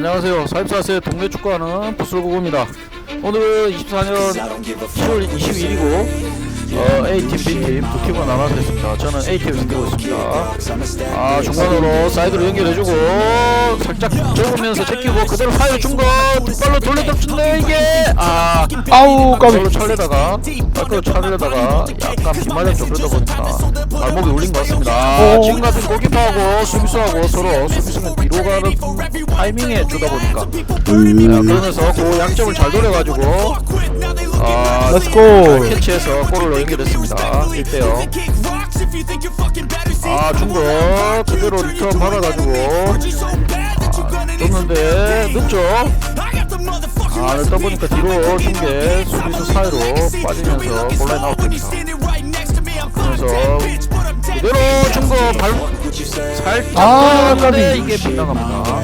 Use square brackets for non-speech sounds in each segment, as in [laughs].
안녕하세요. 사입사세 동네 축구하는 부슬고구입니다. 오늘은 24년 7월 22일이고 어, A팀, B팀 두 팀으로 나눠서 했습니다. 저는 A팀에서 뛰고 있습니다. 아 중간으로 사이드로 연결해주고 살짝 접으면서 제끼고 그대로 사이로 준거 뒷발로 돌려덮는데 이게. 아. 아우 까비 발로 차려다가 발로 차려다가 약간 빗맞았죠 그러다 보니까 발목이 울린 것 같습니다. 아, 오. 지금 같은 골키퍼하고 수비수하고 서로 수비수는 뒤로 가는 타이밍에 주다 보니까. 자, 그러면서 그 양쪽을 잘 노려가지고 아, 렛츠고 캐치해서 골을 연결했습니다. 1대0 아 중거 그대로 리턴 받아가지고. 아, 줬는데 늦죠 아 늦다 보니까 뒤로 중계 수비수 사이로 빠지면서 골라인 아웃됩니다 그래서 그대로 중거 발 살짝 아, 까비. 이게 빗나갑니다.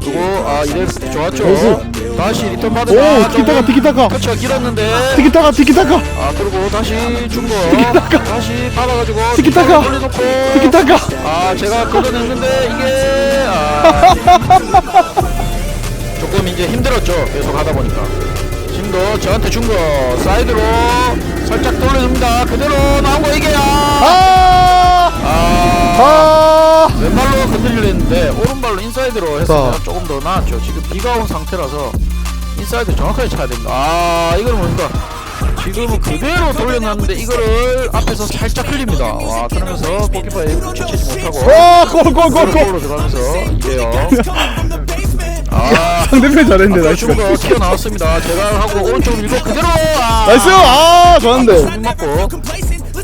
그리고 아 이래 좋았죠. 나이스. 다시 리턴 오 받으면 티키타카 티키타카 그쵸 길었는데. 티키타카 티키타카 아 그리고 다시 중거 티키타카. 다시 받아가지고 티키타카. 티키타카 아 제가 걷어냈는데 이게 아 [laughs] 조금 이제 힘들었죠. 계속 하다 보니까. 지금도 저한테 준 거 사이드로 살짝 돌려줍니다. 그대로 나온 거 이게 아, 아, 아. 아, 왼발로 건드리려 했는데 오른발로 인사이드로 했으면 자. 조금 더 나았죠. 지금 비가 온 상태라서 인사이드 정확하게 차야 됩니다. 아 이거는 뭡니까 지금은 그대로 돌려놨는데 이거를 앞에서 살짝 흘립니다. 와 그러면서 골키퍼에 붙이지 못하고 와, 골 골 골 골. 골로 들어가면서 이게요 [laughs] 아. 상대편 잘했는데 나이스. 중거 튀어나왔습니다. 제가 하고 오른쪽 밀고 그대로. 아. 나이스! 아 좋았는데. 손 맞고.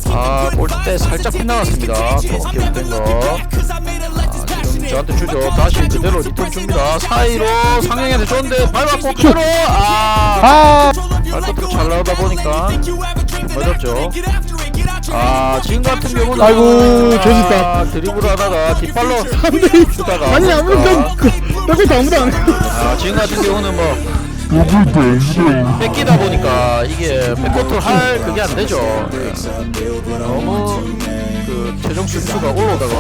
아 골대 살짝 빗나갔습니다. 오케이 된거 아, 지금 저한테 주죠. 다시 그대로 리턴 줍니다. 사이로 상영이한테 줬는데 발 맞고 그대로. 아. 아. 발톱도 잘 나오다 보니까 맞았죠. 아 지금 같은 경우는 아이고, 아, 조짓다. 드리블 하다가 뒷발로 근데 주다가 아니 아무래도 아, 그 옆에서 아무도 안 해. 아 지금 같은 경우는 뭐 뺏기다 보니까 이게 백코트 할 그게 안 되죠. 너무 그 최종 수비수가 올라오다가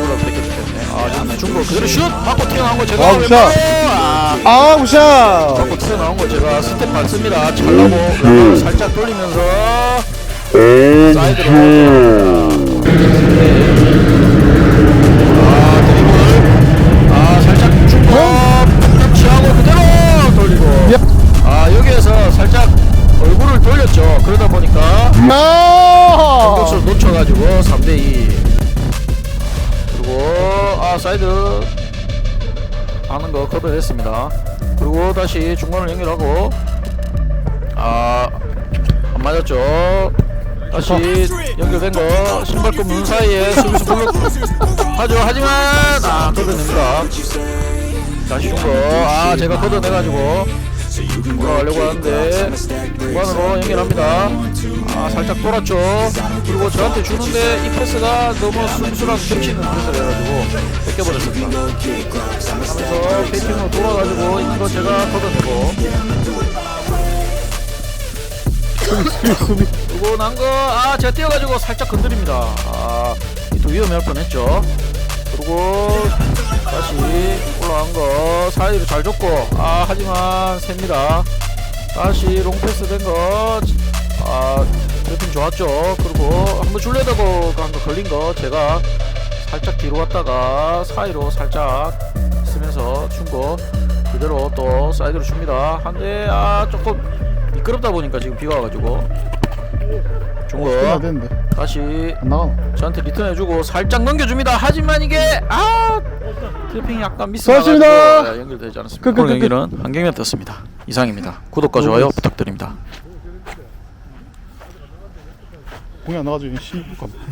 올라 뺏겼기 때문에 아 지금 중거 그대로 슛 맞고 튀어나온 거 제가 아, 왼발. 아 아 우샤 맞고 튀어나온 거 제가 스텝 밟습니다. 잘 나고 왼발을 살짝 돌리면서 사이드로 놓쳐가지고 3대2 그리고 아 사이드. 하는 거 커버했습니다. 그리고 다시 중간을 연결하고 아 안 맞았죠? 다시 연결된 거 신발끈 문 사이에 수비수 블록 하죠. 하지만 아 걷어냅니다. 다시 준거아 제가 걷어내가지고 올라가려고 하는데 중간으로 연결합니다. 아 살짝 돌았죠. 그리고 저한테 주는데 이 패스가 너무 순수랑 겹치는 패스를 해가지고 뺏겨버렸습니다. 하면서 페이팅으로 돌아가지고 이거 제가 걷어내고. 그리고 난 거 아 제가 뛰어가지고 살짝 건드립니다. 아또 위험할 뻔했죠. 그리고 올라간 거. 사이로 잘 줬고. 아 하지만 셉니다. 다시 롱패스 된거아 드래핑 좋았죠. 그리고 한번 줄려다고 한 거 걸린 거. 제가 살짝 뒤로 갔다가 사이로 살짝 쓰면서 준 거 그대로 또 사이드로 줍니다. 한데 아 조금 미끄럽다 보니까 지금 비가 와가지고 거 되는데 다시 안 나가 저한테 리턴해주고 살짝 넘겨줍니다. 하지만 이게 아 트래핑이 약간 미스 수고하셨습니다. 나가지고 연결되지 않았습니다. 끝, 끝, 오늘 끝, 끝. 경기는 한경이었습니다. 이상입니다. 구독과 좋아요 부탁드립니다. 공이 안 나가지고 씨